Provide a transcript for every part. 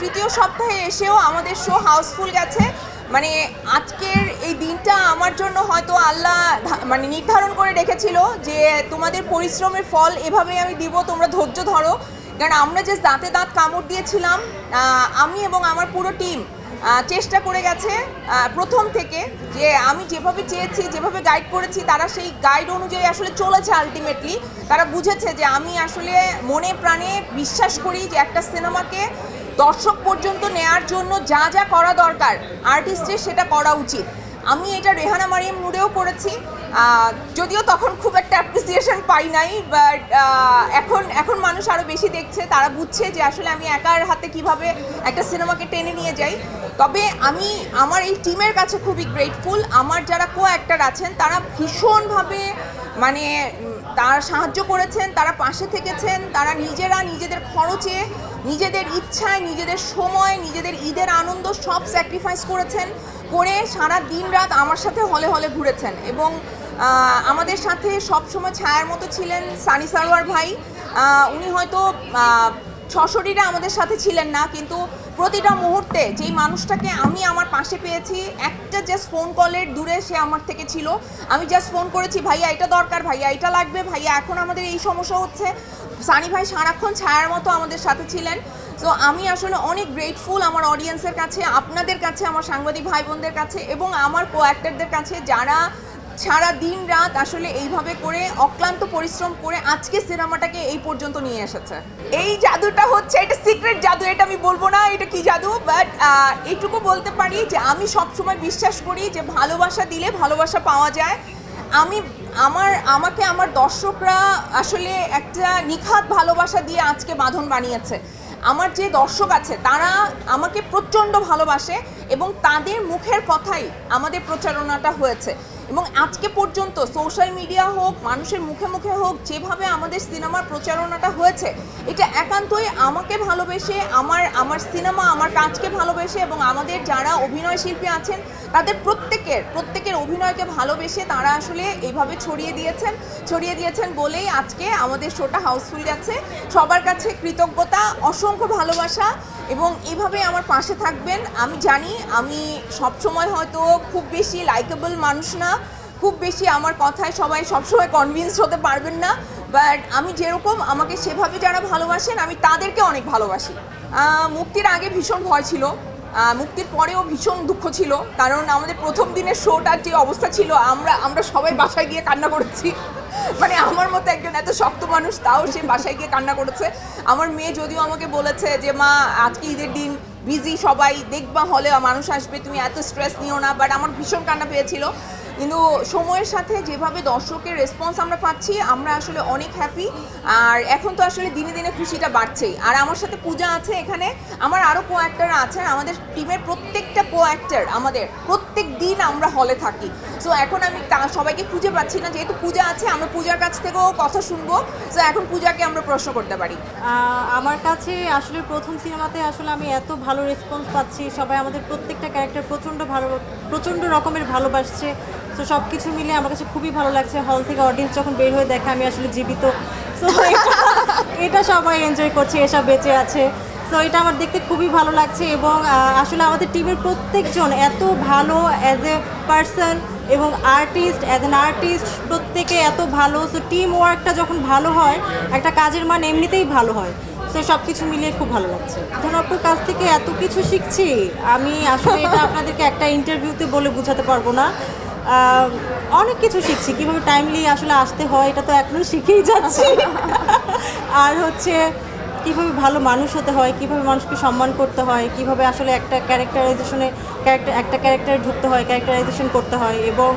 তৃতীয় সপ্তাহে এসেও আমাদের শো হাউসফুল গেছে। মানে আজকের এই দিনটা আমার জন্য হয়তো আল্লাহ মানে নির্ধারণ করে রেখেছিল যে তোমাদের পরিশ্রমের ফল এভাবেই আমি দিব, তোমরা ধৈর্য ধরো। কারণ আমরা যে দাঁতে দাঁত কামড় দিয়েছিলাম আমি এবং আমার পুরো টিম চেষ্টা করে গেছে প্রথম থেকে যে আমি যেভাবে চেয়েছি, যেভাবে গাইড করেছি, তারা সেই গাইড অনুযায়ী আসলে চলেছে আলটিমেটলি তারা বুঝেছে যে আমি আসলে মনে প্রাণে বিশ্বাস করি যে একটা সিনেমাকে দর্শক পর্যন্ত নেয়ার জন্য যা যা করা দরকার আর্টিস্টের সেটা করা উচিত। আমি এটা রেহানা মারিয়াম নুরেও করেছি। যদিও তখন খুব একটা অ্যাপ্রিসিয়েশন পাই নাই বাট এখন এখন মানুষ আরও বেশি দেখছে, তারা বুঝছে যে আসলে আমি একার হাতে কীভাবে একটা সিনেমাকে টেনে নিয়ে যাই। তবে আমি, আমার এই টিমের কাছে খুবই গ্রেটফুল আমার যারা কো অ্যাক্টার আছেন, তারা ভীষণভাবে মানে তারা সাহায্য করেছেন, তারা পাশে থেকেছেন, তারা নিজেরা নিজেদের খরচে নিজেদের ইচ্ছায়, নিজেদের সময়, নিজেদের ঈদের আনন্দ সব স্যাক্রিফাইস করেছেন, করে সারা দিন রাত আমার সাথে হলে হলে ঘুরেছেন। এবং আমাদের সাথে সবসময় ছায়ার মতো ছিলেন সানি সারোয়ার ভাই। উনি হয়তো সশরীরে আমাদের সাথে ছিলেন না, কিন্তু প্রতিটা মুহূর্তে যেই মানুষটাকে আমি আমার পাশে পেয়েছি, একটা জাস্ট ফোন কলের দূরে সে আমার থেকে ছিল। আমি জাস্ট ফোন করেছি, ভাইয়া, এটা দরকার, ভাইয়া, এটা লাগবে, ভাইয়া, এখন আমাদের এই সমস্যা হচ্ছে। সানি ভাই সারাক্ষণ ছায়ার মতো আমাদের সাথে ছিলেন। তো আমি আসলে অনেক গ্রেটফুল আমার অডিয়েন্সের কাছে, আপনাদের কাছে, আমার সাংবাদিক ভাই বোনদের কাছে এবং আমার কো অ্যাক্টারদের কাছে যারা সারা দিন রাত আসলে এইভাবে করে অক্লান্ত পরিশ্রম করে আজকে সিনেমাটাকে এই পর্যন্ত নিয়ে এসেছে। এই জাদুটা হচ্ছে, এটা সিক্রেট জাদু, এটা আমি বলব না, এটা কি জাদু? বাট এইটুকু বলতে পারি যে আমি সবসময় বিশ্বাস করি যে ভালোবাসা দিলে ভালোবাসা পাওয়া যায়। আমি, আমার, আমাকে আমার দর্শকরা আসলে একটা নিখাত ভালোবাসা দিয়ে আজকে বাঁধন বানিয়েছে। আমার যে দর্শক আছে, তারা আমাকে প্রচণ্ড ভালোবাসে এবং তাদের মুখের কথাই আমাদের প্রচারণাটা হয়েছে। এবং আজকে পর্যন্ত সোশ্যাল মিডিয়া হোক, মানুষের মুখে মুখে হোক, যেভাবে আমাদের সিনেমার প্রচারণাটা হয়েছে, এটা একান্তই আমাকে ভালোবেসে, আমার আমার সিনেমা আমার কাজকে ভালোবেসে এবং আমাদের যারা অভিনয় শিল্পী আছেন, তাদের প্রত্যেকের প্রত্যেকের অভিনয়কে ভালোবেসে তারা আসলে এইভাবে ছড়িয়ে দিয়েছেন ছড়িয়ে দিয়েছেন বলেই আজকে আমাদের শোটা হাউসফুল গেছে সবার কাছে কৃতজ্ঞতা, অসংখ্য ভালোবাসা। এবং এভাবে আমার পাশে থাকবেন। আমি জানি, আমি সবসময় হয়তো খুব বেশি লাইকেবল মানুষ না, খুব বেশি আমার কথায় সবাই সবসময় কনভিন্স হতে পারবেন না বাট আমি যেরকম আমাকে সেভাবে যারা ভালোবাসেন, আমি তাদেরকে অনেক ভালোবাসি। মুক্তির আগে ভীষণ ভয় ছিল মুক্তির পরেও ভীষণ দুঃখ ছিল, কারণ আমাদের প্রথম দিনের শোটার যে অবস্থা ছিল, আমরা আমরা সবাই বাসায় গিয়ে কান্না করেছি। মানে আমার মতো একজন এত শক্ত মানুষ, তাও সে বাসায় গিয়ে কান্না করেছে। আমার মেয়ে যদিও আমাকে বলেছে যে, মা, আজকে ঈদের দিন বিজি সবাই, দেখবা হলে মানুষ আসবে, তুমি এত স্ট্রেস নিও না। বাট আমার ভীষণ কান্না পেয়েছিল। কিন্তু সময়ের সাথে যেভাবে দর্শকের রেসপন্স আমরা পাচ্ছি, আমরা আসলে অনেক হ্যাপি আর এখন তো আসলে দিনে দিনে খুশিটা বাড়ছেই। আর আমার সাথে পূজা আছে এখানে। আমার আরও কো অ্যাক্টাররা আছেন আমাদের টিমের প্রত্যেকটা কো অ্যাক্টার আমাদের প্রত্যেক দিন আমরা হলে থাকি। সো এখন আমি সবাইকে খুঁজে পাচ্ছি না। যেহেতু পূজা আছে, আমরা পূজার কাছ থেকেও কথা শুনব। সো এখন পূজাকে আমরা প্রশ্ন করতে পারি। আমার কাছে আসলে প্রথম সিনেমাতে আসলে আমি এত ভালো রেসপন্স পাচ্ছি। সবাই আমাদের প্রত্যেকটা ক্যারেক্টার প্রচণ্ড ভালো, প্রচণ্ড রকমের ভালোবাসছে। তো সব কিছু মিলে আমার কাছে খুবই ভালো লাগছে। হল থেকে অডিয়েন্স যখন বের হয়ে দেখে আমি আসলে জীবিত। সো এটা সবাই এনজয় করছে, এসব বেঁচে আছে। সো এটা আমার দেখতে খুবই ভালো লাগছে এবং আসলে আমাদের টিমের প্রত্যেকজন এত ভালো অ্যাজ এ পার্সন এবং আর্টিস্ট অ্যাজ অ্যান আর্টিস্ট প্রত্যেকে এত ভালো। সো টিম ওয়ার্কটা যখন ভালো হয়, একটা কাজের মান এমনিতেই ভালো হয়। তো সব কিছু মিলিয়ে খুব ভালো লাগছে। ধনাপুর কাছ থেকে এত কিছু শিখছি, আমি আসলে এটা আপনাদেরকে একটা ইন্টারভিউতে বলে বোঝাতে পারব না। অনেক কিছু শিখছি। কীভাবে টাইমলি আসলে আসতে হয় এটা তো এখনও শিখেই যাচ্ছি। আর হচ্ছে কীভাবে ভালো মানুষ হতে হয় কীভাবে মানুষকে সম্মান করতে হয় কীভাবে আসলে একটা ক্যারেক্টারাইজেশনে ক্যারেক্টার একটা ক্যারেক্টারে ঢুকতে হয় ক্যারেক্টারাইজেশন করতে হয় এবং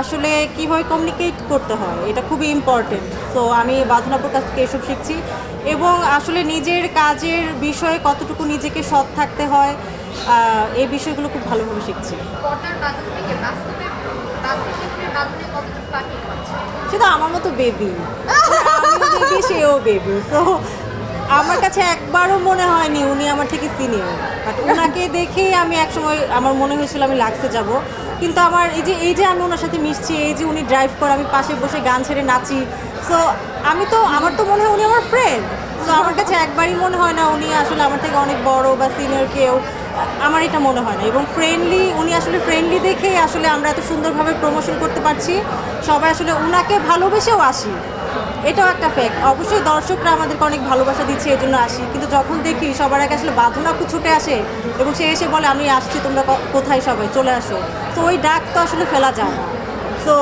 আসলে কীভাবে কমিউনিকেট করতে হয় এটা খুবই ইম্পর্টেন্ট তো আমি বাঁধনাপুর কাছ থেকে এসব শিখছি এবং আসলে নিজের কাজের বিষয়ে কতটুকু নিজেকে সৎ থাকতে হয় এই বিষয়গুলো খুব ভালোভাবে শিখছি। সেটা আমার মতো বেবি বেবি সেও বেবি তো আমার কাছে একবারও মনে হয়নি উনি আমার থেকে সিনিয়র বাট ওনাকে দেখেই আমি একসময়, আমার মনে হয়েছিল আমি লাগতে যাব। কিন্তু আমার এই যে এই যে আমি ওনার সাথে মিশছি, এই যে উনি ড্রাইভ করে, আমি পাশে বসে গান ছেড়ে নাচি। সো আমি তো, আমার তো মনে হয় উনি আমার ফ্রেন্ড সো আমার কাছে একবারই মনে হয় না উনি আসলে আমার থেকে অনেক বড় বা সিনিয়র কেউ। আমার এটা মনে হয় না। এবং ফ্রেন্ডলি উনি আসলে ফ্রেন্ডলি দেখেই আসলে আমরা এত সুন্দরভাবে প্রমোশন করতে পারছি। সবাই আসলে ওনাকে ভালোবেসেও আসি। এটাও একটা ফ্যাক্ট অবশ্যই দর্শকরা আমাদেরকে অনেক ভালোবাসা দিচ্ছে এই জন্য আসি। কিন্তু যখন দেখি সবার আগে আসলে বাঁধনাকু ছুটে আসে এবং সে এসে বলে, আমি আসছি, তোমরা কোথায় সবাই? চলে আসো। তো ওই ডাক তো আসলে ফেলা যায় না। তো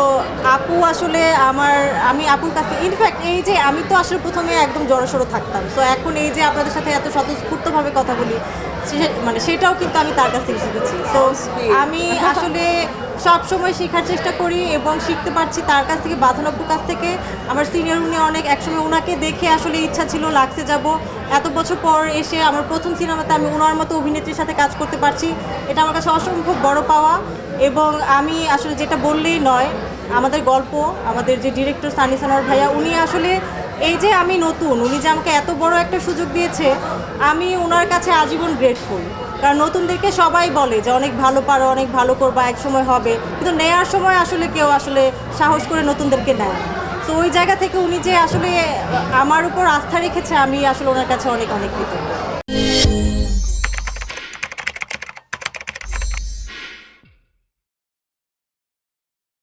আপু আসলে আমার, আমি আপুর কাছে ইনফ্যাক্ট এই যে আমি তো আসলে প্রথমে একদম জড়সড়ো থাকতাম। তো এখন এই যে আপনাদের সাথে এত স্বতঃস্ফূর্তভাবে কথা বলি মানে সেটাও কিন্তু আমি তার কাছ থেকে শিখেছি। তো আমি আসলে সব সময় শেখার চেষ্টা করি এবং শিখতে পারছি তার কাছ থেকে বাঁধনাপুর কাছ থেকে। আমার সিনিয়র উনি অনেক একসময় ওনাকে দেখে আসলে ইচ্ছা ছিল লাগছে যাব। এত বছর পর এসে আমার প্রথম সিনেমাতে আমি ওনার মতো অভিনেত্রীর সাথে কাজ করতে পারছি। এটা আমার কাছে অসম্ভব বড় পাওয়া এবং আমি আসলে যেটা বললেই নয় আমাদের গল্প আমাদের যে ডিরেক্টর সানি সানোয়ার ভাইয়া উনি আসলে এই যে আমি নতুন, উনি যে আমাকে এত বড় একটা সুযোগ দিয়েছে, আমি ওনার কাছে আজীবন গ্রেটফুল কারণ নতুনদেরকে সবাই বলে যে, অনেক ভালো পারো, অনেক ভালো করবা, এক সময় হবে। কিন্তু নেয়ার সময় আসলে কেউ আসলে সাহস করে নতুনদেরকে নেয়। তো ওই জায়গা থেকে উনি যে আসলে আমার উপর আস্থা রেখেছে, আমি আসলে ওনার কাছে অনেক অনেক কৃতজ্ঞ।